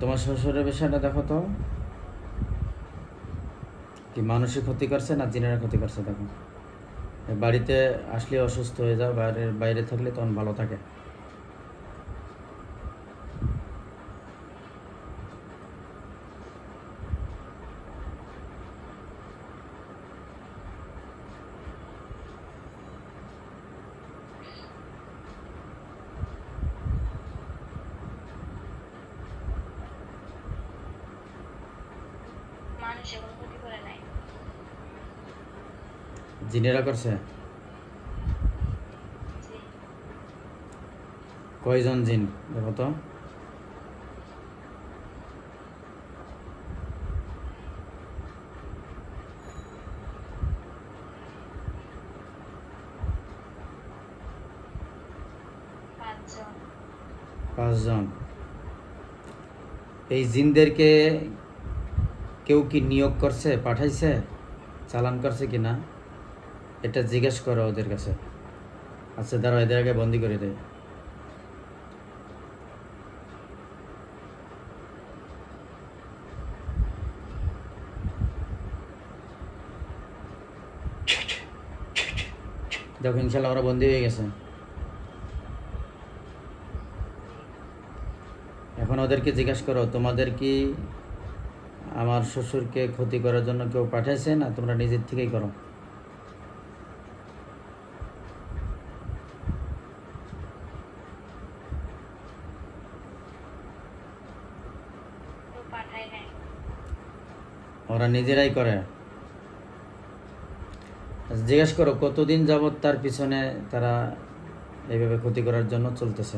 তোমার শ্বশুরের বিষয়টা দেখো তো। কি মানুষের ক্ষতি করছে না জিনেরা ক্ষতি করছে দেখো? বাড়িতে আসলে অসুস্থ হয়ে যাও, বাইরে বাইরে থাকলে তখন ভালো থাকে। মানুষে কোনো ক্ষতি করে নাই। জিনেরা করছে? কয়জন জিন দেখো তো? পাঁচজন। পাঁচজন। এই জিনদেরকে কেউ কি নিয়োগ করছে, পাঠাইছে, চালান করছে কি না, এটা জিজ্ঞেস করো ওদের কাছে। আচ্ছা দাঁড়া এদের আগে বন্দি করে দেয় দেখো ইনশাল্লাহ ওরা বন্দি হয়ে গেছে। এখন ওদেরকে জিজ্ঞাসা করো, তোমাদের কি আমার শ্বশুরকে ক্ষতি করার জন্য কেউ পাঠাইছে না তোমরা নিজের থেকেই করো। ওরা নিজেরাই করে। আচ্ছা, জিজ্ঞেস করো কতদিন যাবত তার পিছনে তারা এইভাবে ক্ষতি করার জন্য চলতেছে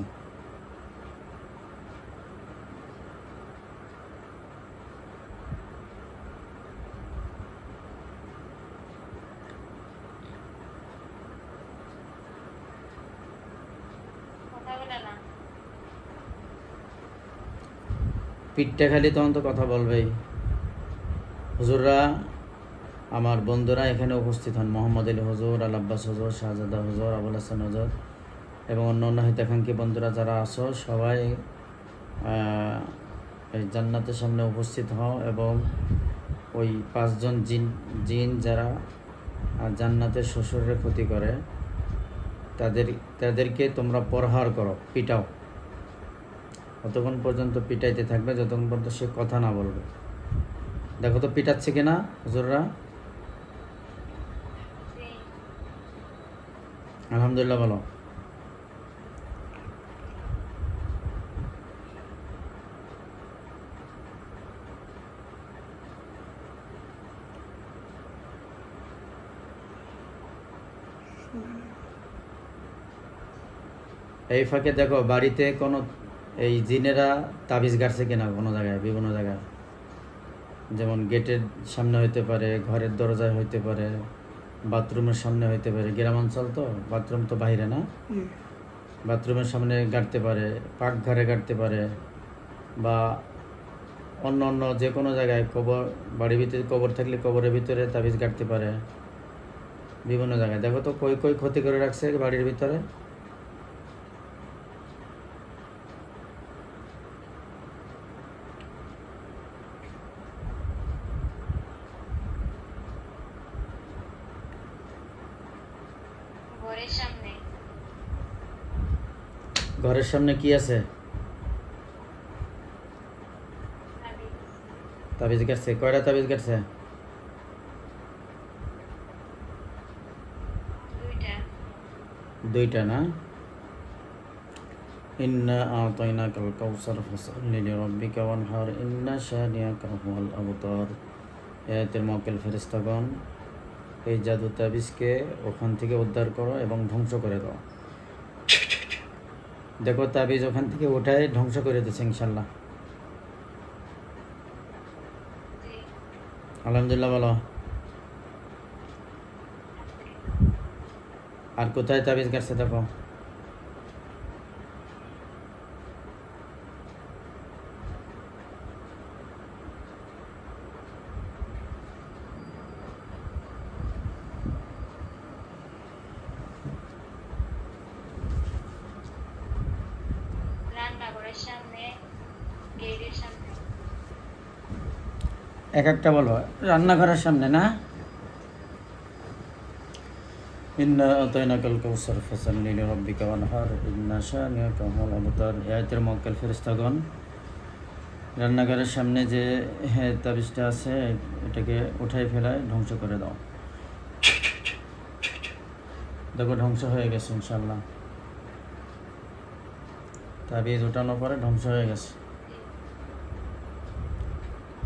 কথা বলে না পিঠটা খালি তখন তো কথা বলবেই হুজুররা, আমার বন্ধুরা এখানে উপস্থিত হন। মোহাম্মদ আলী হুজুর, আল আব্বাস হুজুর, শাহজাদা হুজুর, আবুল হাসান হুজুর এবং অন্য অন্য হিতাকাঙ্ক্ষী বন্ধুরা যারা আসো সবাই এই জান্নাতের সামনে উপস্থিত হও এবং ওই পাঁচজন জিন জিন যারা জান্নাতের শ্বশুরের ক্ষতি করে, তাদের, তাদেরকে তোমরা প্রহার করো, পিটাও। ততক্ষণ পর্যন্ত পিটাইতে থাকবে, যতক্ষণ পর্যন্ত সে কথা না বলবে। দেখো তো পিটাচ্ছে কিনা হুজুররা? আলহামদুলিল্লাহ বলো। এই ফাঁকে দেখো, বাড়িতে কোনো এই জিনেরা তাবিজ গাড়ছে কিনা কোনো জায়গায় বিভিন্ন জায়গায়? যেমন গেটের সামনে হইতে পারে ঘরের দরজায় হইতে পারে বাথরুমের সামনে হইতে পারে। গ্রামাঞ্চল তো বাথরুম তো বাইরে না? বাথরুমের সামনে গাড়তে পারে পাকঘরে গাড়তে পারে বা অন্য অন্য যে কোনো জায়গায় কবর বাড়ির ভিতরে কবর থাকলে কবরের ভিতরে তাবিজ গাড়তে পারে। বিভিন্ন জায়গায়। দেখো তো কই কই ক্ষতি করে রাখছে বাড়ির ভিতরে ঘরের সামনে ঘরের সামনে কি আছে? তাবিজ কাটছে। কয়টা তাবিজ কাটছে? দুইটা। না? ইন্না আতাইনাকাল কাউসার ফাসাল্লি লিরাব্বিকা ওয়ানহার। ইন্না শানিয়াকা হুয়াল আবতার। আয়াতের মক্কেল ফেরেশতাগণ এই জাদু তাবিজকে ওখান থেকে উদ্ধার করো এবং ধ্বংস করে দাও। দেখো তাবিজ ওখান থেকে ওঠায় ধ্বংস করে দিচ্ছে ইনশাল্লাহ আলহামদুলিল্লাহ বলো আর কোথায় তাবিজ কাটছে দেখো রান্নাঘরের সামনে গেটের সামনে এক একটা বলো রান্নাঘরের সামনে, না? রান্নাঘরের সামনে যে তাবিজটা আছে, এটাকে উঠাই ফেলায়, ধ্বংস করে দাও। দেখো, ধ্বংস হয়ে গেছে ইনশাল্লাহ তাবিজ উঠানোর পরে ধ্বংস হয়ে গেছে।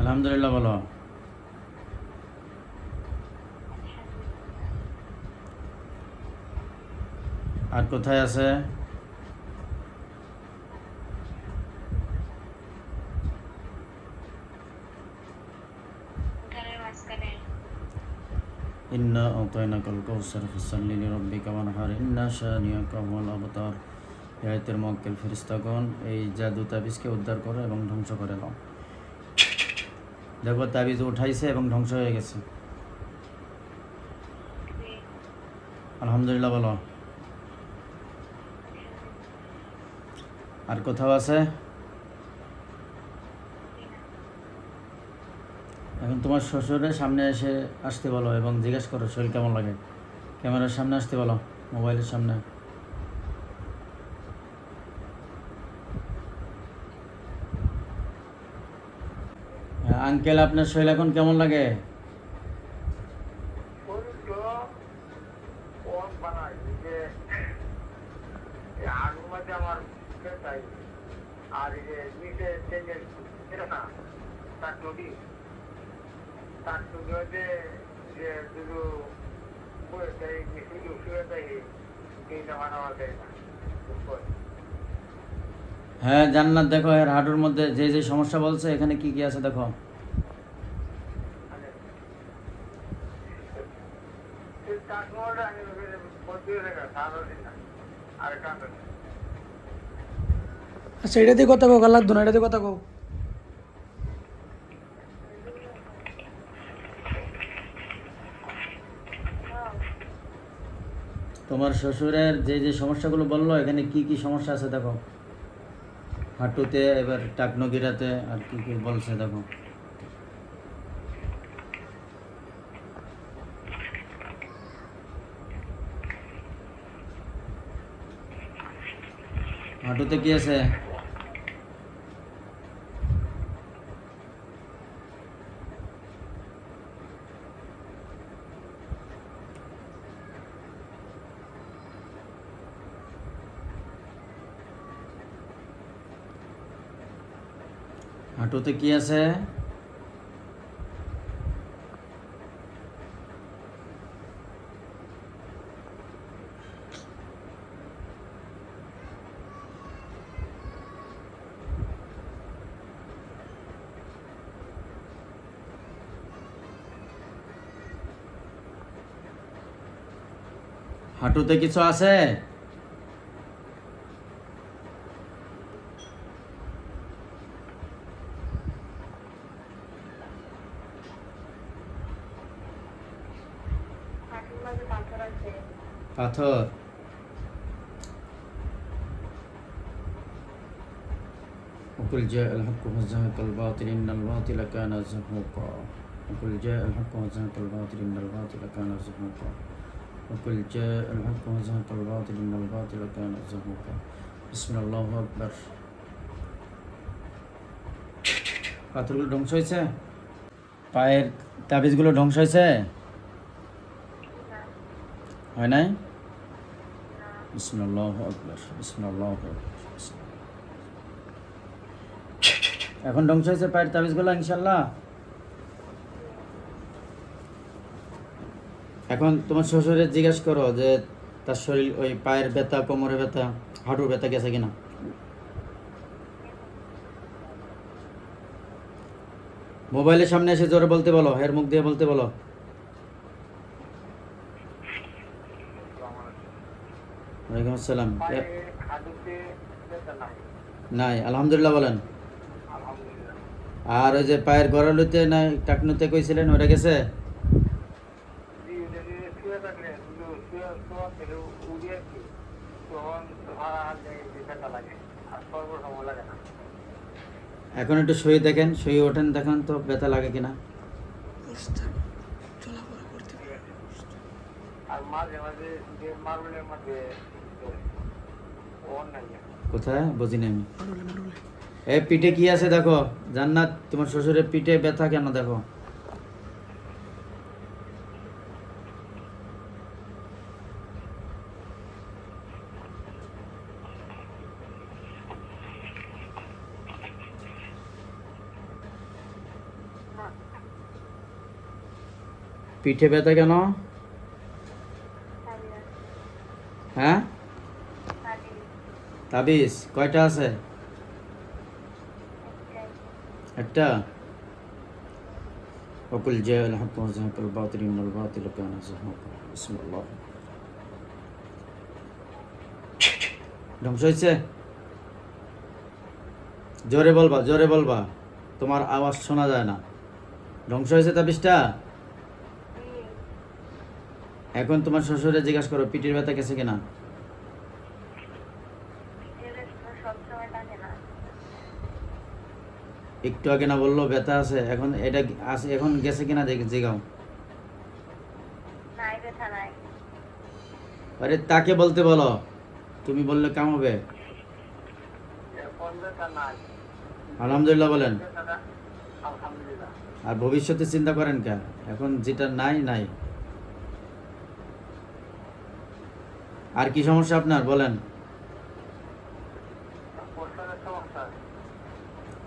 আলহামদুলিল্লাহ বলো আর কোথায় আছে? ইন্না ফাসাল্লি ওয়ানহার। ইন্না শানিয়াকা হুয়াল আবতার। মক্কেল এই জাদু তাবিজকে উদ্ধার করো এবং ধ্বংস করে দাও। দেখো, তাবিজ উঠাইছে এবং ধ্বংস হয়ে গেছে। আলহামদুলিল্লাহ, বলো। আর কোথাও আছে? এখন তোমার শ্বশুরের সামনে এসে আসতে বলো এবং জিজ্ঞেস করো, শরীর কেমন লাগে? ক্যামেরার সামনে আসতে বলো, মোবাইলের সামনে। আঙ্কেল আপনার শরীর এখন কেমন লাগে? যে হ্যাঁ জান্নাত দেখো এর হাঁটুর মধ্যে যে যে সমস্যা বলছে এখানে কি কি আছে দেখো? আচ্ছা এটা দিয়ে কথা কো লাগতো না এটা দিয়ে কথা কো তোমার শ্বশুরের যে যে সমস্যাগুলো বলল এখানে কি কি সমস্যা আছে দেখো? হাঁটুতে এবার টাকনগিরাতে আর কি কি বলছে দেখো। হাঁটুতে কি আছে? হাঁটুতে কি আছে হাঁটুতে কিছু আছে পাথর আছে পাথর وقل جاء الحق وزهق الباطل إن الباطل كان زهوقا وقل جاء الحق وزهق الباطل إن الباطل كان زهوقا وقل جاء الحق وزهق الباطل إن الباطل كان زهوقا بسم الله أكبر পাথরগুলো ধ্বংস হয়েছে পায়ের তাবিজগুলো ধ্বংস হয়েছে হয় নাই? এখন ধ্বংস হয়েছে পায়ের তাবিজগুলো ইনশাল্লাহ এখন তোমার শ্বশুরের জিজ্ঞেস করো যে তার শরীর, ওই পায়ের ব্যথা কোমরে ব্যথা, হাঁটুর ব্যথা গেছে কিনা? মোবাইলের সামনে এসে জোরে বলতে বলো, হের মুখ দিয়ে বলতে বলো। ওয়ালাইকুম আসসালাম। নাই আলহামদুলিল্লাহ বলেন। আর ওই যে পায়ের গড়ালুতে না টাকনুতে কইছিলেন ওটা গেছে? এখন একটু শুয়ে দেখেন শুয়ে ওঠেন দেখেন তো ব্যথা লাগে কিনা। আর মাঝে মাঝে যে মার্বেলের মধ্যে ওর নাই কোথায়? বুঝিনি আমি। এ, পিঠে কি আছে দেখো? জান্নাত, তোমার শ্বশুরের পিঠে ব্যথা কেন দেখো? পিঠে ব্যথা কেন? হ্যাঁ? তাবিজ কয়টা আছে একটা وقل جاء الحق وزهق الباطل إن الباطل كان زهوقا بسم الله ধ্বংস হয়েছে জোরে বলবা জোরে বলবা তোমার আওয়াজ শোনা যায় না ধ্বংস হয়েছে তাবিজটা এখন তোমার শ্বশুরে জিজ্ঞাসা করো পিঠের ব্যথা গেছে কিনা একটু আগে না বলল ব্যথা আছে এখন এটা আছে এখন গেছে কিনা দেখ- জিগাও। নাই ব্যথা নাই। আরে তাকে বলতে বলো তুমি বললে কাম হবে। আলহামদুলিল্লাহ বলেন। আর ভবিষ্যতে চিন্তা করেন কেন এখন যেটা নাই নাই। আর কি সমস্যা আপনার? বলেন পোষণের সমস্যা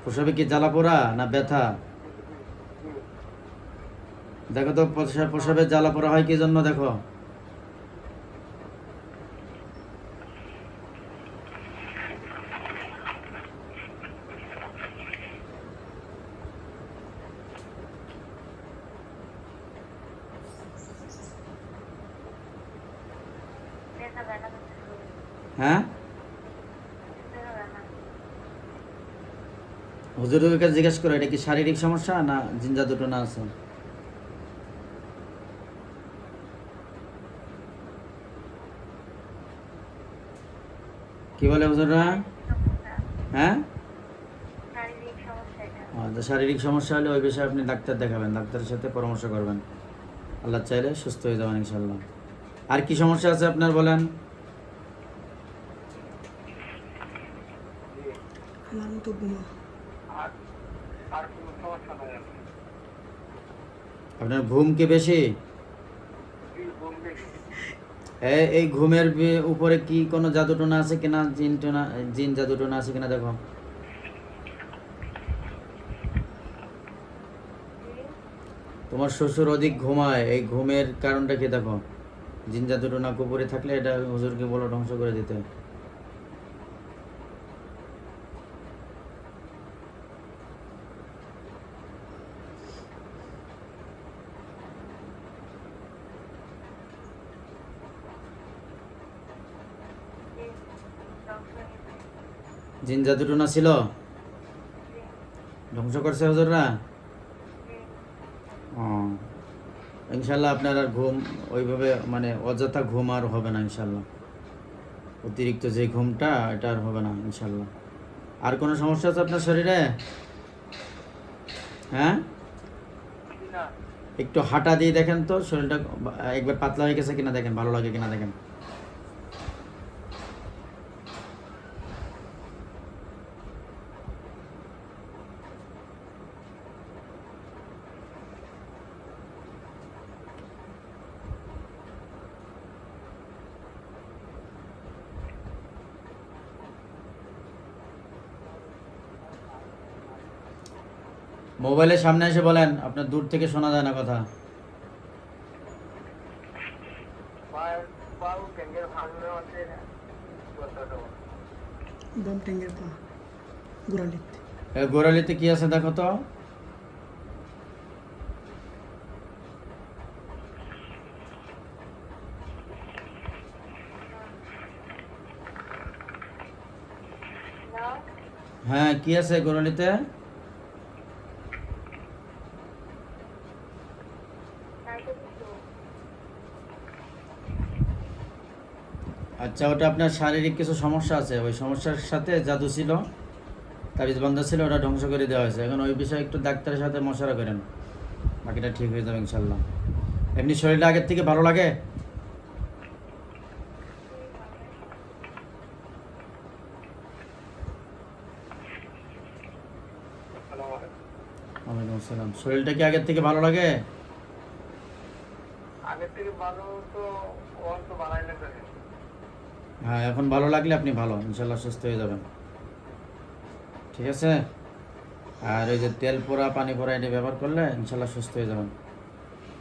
প্রসবে কি জ্বালা পোড়া না ব্যথা? দেখো তো প্রসব- জ্বালা পোড়া হয় কি জন্য দেখো। হ্যাঁ দেখা যায় না হুজুরের কাছে জিজ্ঞেস করো, এটা কি শারীরিক সমস্যা না জিনজা দুটো না আছে? কি বলে হুজুররা? হ্যাঁ? শারীরিক সমস্যা হলে ওই বিষয়ে আপনি ডাক্তার দেখাবেন, ডাক্তারের সাথে পরামর্শ করবেন। আল্লাহ চাইলে সুস্থ হয়ে যাবেন ইনশাল্লাহ আর কি সমস্যা আছে আপনার বলেন? আমার মতো ঘুমা আর আর কোনো সমস্যা নাই আমার। আপনার ঘুম কি বেশি? এই ঘুমের উপরে কি কোনো জাদুটোনা আছে কিনা? জিন টোনা, জিন জাদুটোনা আছে কিনা দেখো। তোমার শ্বশুর অধিক ঘুমায়, এই ঘুমের কারণটা কি দেখো? জিন জাদুটোনা কুপুরে থাকলে এটা হুজুরকে বলো ধ্বংস করে দিতে। জিন জাদুটোনা ছিল? ধ্বংস করছে হুজুররা? ও ইনশাল্লাহ আপনার আর ঘুম ওইভাবে মানে অযথা ঘুম আর হবে না ইনশাল্লাহ। অতিরিক্ত যে ঘুমটা এটা আর হবে না ইনশাল্লাহ। আর কোনো সমস্যা আছে আপনার শরীরে? হ্যাঁ? একটু হাঁটা দিয়ে দেখেন তো শরীরটা একবার পাতলা হয়ে গেছে কিনা দেখেন ভালো লাগে কিনা দেখেন। মোবাইলের সামনে এসে বলেন আপনার দূর থেকে শোনা যায় না কথা। গোড়ালিতে কি আছে দেখো তো? হ্যাঁ কি আছে গোড়ালিতে? আচ্ছা ওটা আপনার শারীরিক কিছু সমস্যা আছে? ওই সমস্যার সাথে জাদু ছিল, তাবিজ বন্ধ ছিল, ওটা ধ্বংস করে দেওয়া হয়েছে। এখন ওই বিষয়ে একটু ডাক্তারের সাথে মশারা করেন। বাকিটা ঠিক হয়ে যাবে ইনশাল্লাহ এমনি শরীরটা আগের থেকে ভালো লাগে? শরীরটা কি আগের থেকে ভালো লাগে? আগের থেকে ভালো তো তো। হ্যাঁ এখন ভালো লাগলে আপনি ভালো, ইনশাল্লাহ সুস্থ হয়ে যাবেন। ঠিক আছে? আর ওই যে তেল পোড়া, পানি পোড়া এটা ব্যবহার করলে ইনশাল্লাহ সুস্থ হয়ে যাবেন।